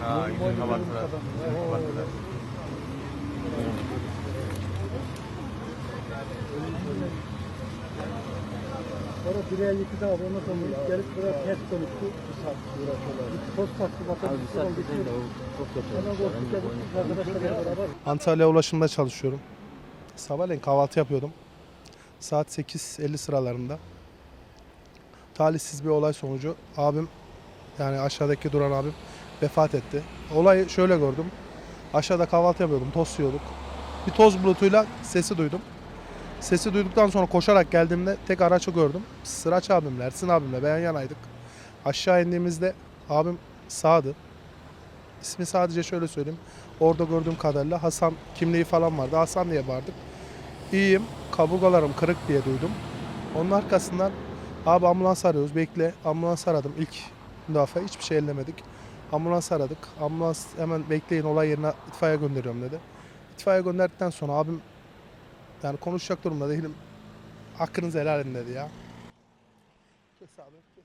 Ha, kapattılar. Kapattılar. Sonra direğe yıkıldı abi ondan sonra gelip buraya ters dönüştü. Bir saat uğraşıyorlar. Toz taktı bakalım. Abi bir saat değil de o çok kötü. Hemen korktuk geldik biz arkadaşlarla beraber. Antalya ulaşımda çalışıyorum. Sabahleyin kahvaltı yapıyordum. Saat 8.50 sıralarında. Talihsiz bir olay sonucu abim yani aşağıdaki duran abim vefat etti. Olayı şöyle gördüm. Aşağıda kahvaltı yapıyordum, tost yiyorduk. Bir toz bulutuyla sesi duydum. Sesi duyduktan sonra koşarak geldiğimde tek araçı gördüm. Sıraç abimle, Ersin abimle ben yan yanaydık. Aşağı indiğimizde abim sağdı. İsmi sadece şöyle söyleyeyim. Orada gördüğüm kadarıyla Hasan kimliği falan vardı. Hasan diye bağırdık. İyiyim, kaburgalarım kırık diye duydum. Onun arkasından abi ambulans arıyoruz bekle. Ambulans aradım ilk müdafaa hiçbir şey ellemedik. Ambulans aradık. Ambulans hemen bekleyin olay yerine itfaiye gönderiyorum dedi. İtfaiye gönderdikten sonra abim yani konuşacak durumda değilim. Hakkınızı helal edin dedi ya. Kes abi kes.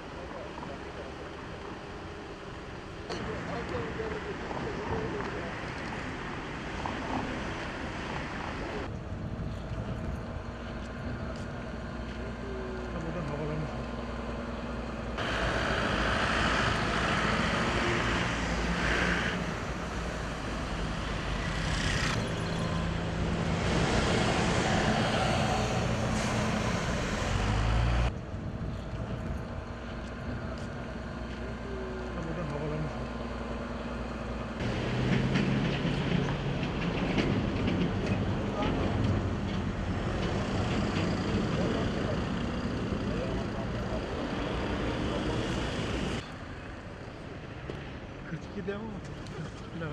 42 kadar.